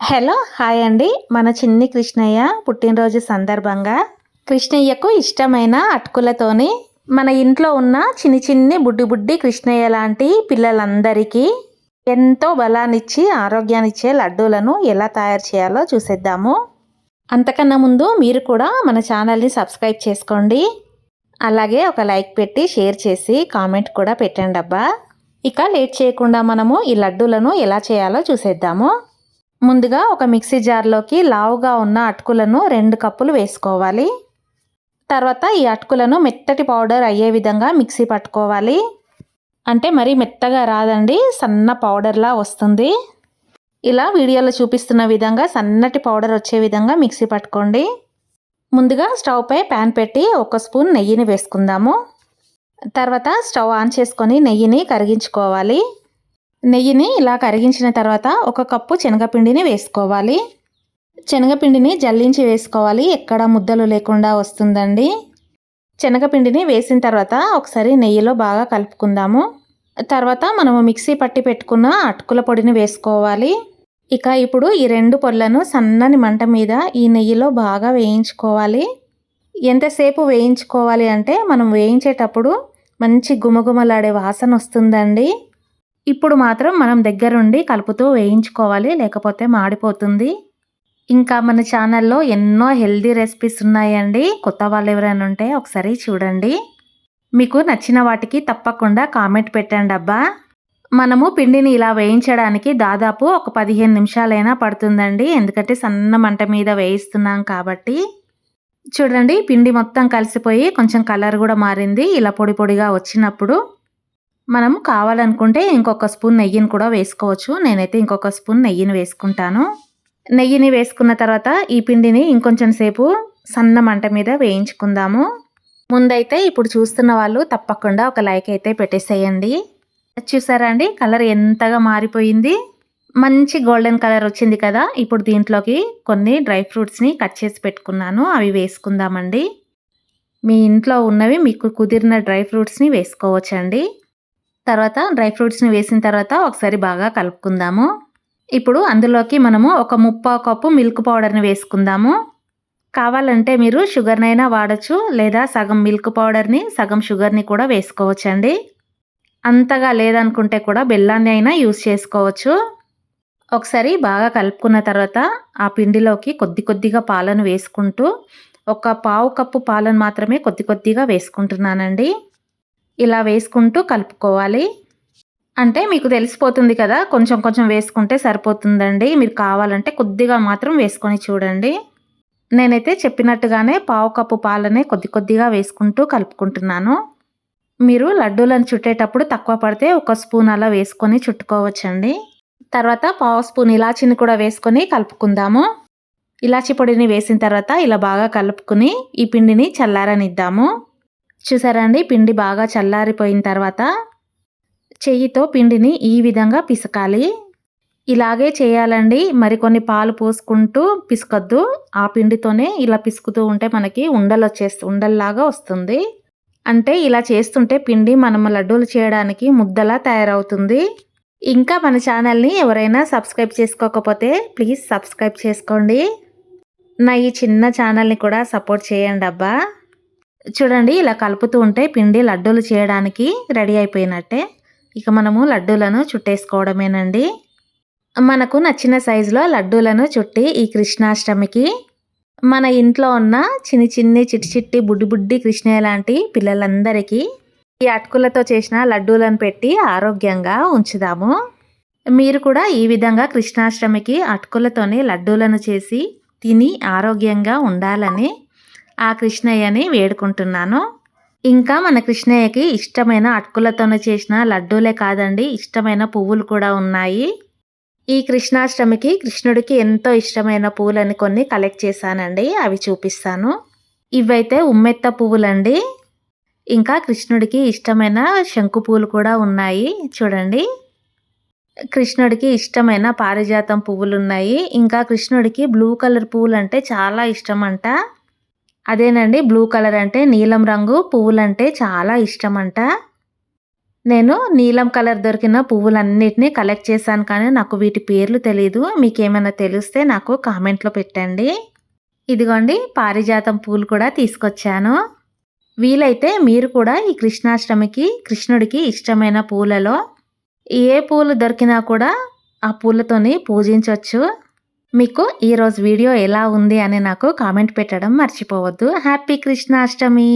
Hello hi అండి. మన చిన్ని కృష్ణయ్య పుట్టినరోజు సందర్భంగా కృష్ణయ్యకు ఇష్టమైన అటుకులతోని మన ఇంట్లో ఉన్న చిన్ని చిన్ని బుడ్డి బుడ్డి కృష్ణయ్య లాంటి పిల్లలందరికీ ఎంతో బలాన్నిచ్చి ఆరోగ్యాన్నిచ్చే లడ్డూలను ఎలా తయారు చేయాలో చూసేద్దాము. అంతకన్నా ముందు మీరు కూడా మన ఛానల్ని సబ్స్క్రైబ్ చేసుకోండి. అలాగే ఒక లైక్ పెట్టి షేర్ చేసి కామెంట్ కూడా పెట్టండి అబ్బా ఇక లేట్ చేయకుండా మనము ఈ లడ్డూలను ఎలా చేయాలో చూసేద్దాము. ముందుగా ఒక మిక్సీ జార్లోకి లావుగా ఉన్న అటుకులను రెండు కప్పులు వేసుకోవాలి. తర్వాత ఈ అటుకులను మెత్తటి పౌడర్ అయ్యే విధంగా మిక్సీ పట్టుకోవాలి. అంటే మరీ మెత్తగా రాదండి సన్న పౌడర్లా వస్తుంది. ఇలా వీడియోలో చూపిస్తున్న విధంగా సన్నటి పౌడర్ వచ్చే విధంగా మిక్సీ పట్టుకోండి. ముందుగా స్టవ్ పై ప్యాన్ పెట్టి ఒక స్పూన్ నెయ్యిని వేసుకుందాము. తర్వాత స్టవ్ ఆన్ చేసుకొని నెయ్యిని కరిగించుకోవాలి. నెయ్యిని ఇలా కరిగించిన తర్వాత ఒక కప్పు శనగపిండిని వేసుకోవాలి. శనగపిండిని జల్లించి వేసుకోవాలి. ఎక్కడ ముద్దలు లేకుండా వస్తుందండి. శనగపిండిని వేసిన తర్వాత ఒకసారి నెయ్యిలో బాగా కలుపుకుందాము. తర్వాత మనము మిక్సీ పట్టి పెట్టుకున్న అటుకుల పొడిని వేసుకోవాలి. ఇక ఇప్పుడు ఈ రెండు పొల్లను సన్నని మంట మీద ఈ నెయ్యిలో బాగా వేయించుకోవాలి. ఎంతసేపు వేయించుకోవాలి అంటే మనం వేయించేటప్పుడు మంచి గుమగుమలాడే వాసన వస్తుందండి. ఇప్పుడు మాత్రం మనం దగ్గరుండి కలుపుతూ వేయించుకోవాలి లేకపోతే మాడిపోతుంది. ఇంకా మన ఛానల్లో ఎన్నో హెల్దీ రెసిపీస్ ఉన్నాయండి. కొత్త వాళ్ళు ఎవరైనా ఉంటే ఒకసారి చూడండి. మీకు నచ్చిన వాటికి తప్పకుండా కామెంట్ పెట్టండి అబ్బా. మనము పిండిని ఇలా వేయించడానికి దాదాపు ఒక పదిహేను నిమిషాలైనా పడుతుందండి. ఎందుకంటే సన్న మంట మీద వేయిస్తున్నాం కాబట్టి. చూడండి పిండి మొత్తం కలిసిపోయి కొంచెం కలర్ కూడా మారింది. ఇలా పొడి పొడిగా వచ్చినప్పుడు మనం కావాలనుకుంటే ఇంకొక స్పూన్ నెయ్యిని కూడా వేసుకోవచ్చు. నేనైతే ఇంకొక స్పూన్ నెయ్యిని వేసుకుంటాను. నెయ్యిని వేసుకున్న తర్వాత ఈ పిండిని ఇంకొంచెం సేపు సన్న మంట మీద వేయించుకుందాము. ముందైతే ఇప్పుడు చూస్తున్న వాళ్ళు తప్పకుండా ఒక లైక్ అయితే పెట్టేసేయండి. చూసారా అండి? కలర్ ఎంతగా మారిపోయింది. మంచి గోల్డెన్ కలర్ వచ్చింది కదా. ఇప్పుడు దీంట్లోకి కొన్ని డ్రై ఫ్రూట్స్ని కట్ చేసి పెట్టుకున్నాను. అవి వేసుకుందామండి. మీ ఇంట్లో ఉన్నవి మీకు కుదిరిన డ్రై ఫ్రూట్స్ని వేసుకోవచ్చండి. తర్వాత డ్రై ఫ్రూట్స్ని వేసిన తర్వాత ఒకసారి బాగా కలుపుకుందాము. ఇప్పుడు అందులోకి మనము ఒక ముప్పా కప్పు మిల్క్ పౌడర్ని వేసుకుందాము. కావాలంటే మీరు షుగర్నైనా వాడచ్చు లేదా సగం మిల్క్ పౌడర్ని సగం షుగర్ని కూడా వేసుకోవచ్చండి. అంతగా లేదనుకుంటే కూడా బెల్లాన్ని అయినా యూస్ చేసుకోవచ్చు. ఒకసారి బాగా కలుపుకున్న తర్వాత ఆ పిండిలోకి కొద్ది కొద్దిగా పాలను వేసుకుంటూ ఒక పావు కప్పు పాలను మాత్రమే కొద్ది కొద్దిగా వేసుకుంటున్నానండి. ఇలా వేసుకుంటూ కలుపుకోవాలి. అంటే మీకు తెలిసిపోతుంది కదా కొంచెం కొంచెం వేసుకుంటే సరిపోతుందండి. మీరు కావాలంటే కొద్దిగా మాత్రం వేసుకొని చూడండి. నేనైతే చెప్పినట్టుగానే పావు కప్పు పాలనే కొద్ది కొద్దిగా వేసుకుంటూ కలుపుకుంటున్నాను. మీరు లడ్డూలను చుట్టేటప్పుడు తక్కువ పడితే ఒక స్పూన్ అలా వేసుకొని చుట్టుకోవచ్చండి. తర్వాత పావు స్పూన్ ఇలాచిని కూడా వేసుకొని కలుపుకుందాము. ఇలాచి పొడిని వేసిన తర్వాత ఇలా బాగా కలుపుకుని ఈ పిండిని చల్లారనిద్దాము. చూసారా అండి? పిండి బాగా చల్లారిపోయిన తర్వాత చెయ్యితో పిండిని ఈ విధంగా పిసకాలి. ఇలాగే చేయాలండి. మరికొన్ని పాలు పోసుకుంటూ పిసుకొద్దు. ఆ పిండితోనే ఇలా పిసుకుతూ ఉంటే మనకి ఉండలు వచ్చేస్తు ఉండల్లాగా వస్తుంది. అంటే ఇలా చేస్తుంటే పిండి మనం లడ్డూలు చేయడానికి ముద్దలా తయారవుతుంది. ఇంకా మన ఛానల్ని ఎవరైనా సబ్స్క్రైబ్ చేసుకోకపోతే ప్లీజ్ సబ్స్క్రైబ్ చేసుకోండి. నా ఈ చిన్న ఛానల్ని కూడా సపోర్ట్ చేయండి అబ్బా. చూడండి ఇలా కలుపుతూ ఉంటే పిండి లడ్డూలు చేయడానికి రెడీ అయిపోయినట్టే. ఇక మనము లడ్డూలను చుట్టేసుకోవడమేనండి. మనకు నచ్చిన సైజులో లడ్డూలను చుట్టి ఈ కృష్ణాష్టమికి మన ఇంట్లో ఉన్న చిన్ని చిన్ని చిట్టి చిట్టి బుడ్డి బుడ్డి కృష్ణయ్య లాంటి పిల్లలందరికీ ఈ అటుకులతో చేసిన లడ్డూలను పెట్టి ఆరోగ్యంగా ఉంచుదాము. మీరు కూడా ఈ విధంగా కృష్ణాష్టమికి అటుకులతోనే లడ్డూలను చేసి తిని ఆరోగ్యంగా ఉండాలని ఆ కృష్ణయ్యని వేడుకుంటున్నాను. ఇంకా మన కృష్ణయ్యకి ఇష్టమైన అటుకులతోనే చేసిన లడ్డూలే కాదండి ఇష్టమైన పువ్వులు కూడా ఉన్నాయి. ఈ కృష్ణాష్టమికి కృష్ణుడికి ఎంతో ఇష్టమైన పువ్వులని కొన్ని కలెక్ట్ చేశానండి అవి చూపిస్తాను. ఇవైతే ఉమ్మెత్త పువ్వులండి. ఇంకా కృష్ణుడికి ఇష్టమైన శంకు పువ్వులు కూడా ఉన్నాయి చూడండి. కృష్ణుడికి ఇష్టమైన పారిజాతం పువ్వులు ఉన్నాయి ఇంకా కృష్ణుడికి బ్లూ కలర్ పువ్వులు అంటే చాలా ఇష్టం అంట అదేనండి బ్లూ కలర్ అంటే నీలం రంగు పువ్వులంటే చాలా ఇష్టం అంట నేను నీలం కలర్ దొరికిన పువ్వులన్నిటినీ కలెక్ట్ చేశాను కానీ నాకు వీటి పేర్లు తెలీదు. మీకేమైనా తెలిస్తే నాకు కామెంట్లో పెట్టండి. ఇదిగోండి పారిజాతం పూలు కూడా తీసుకొచ్చాను. వీలైతే మీరు కూడా ఈ కృష్ణాష్టమికి కృష్ణుడికి ఇష్టమైన పూలలో ఏ పూలు దొరికినా కూడా ఆ పూలతోని పూజించవచ్చు మీకు ఈరోజు వీడియో ఎలా ఉంది అని నాకు కామెంట్ పెట్టడం మర్చిపోవద్దు. హ్యాపీ కృష్ణాష్టమి!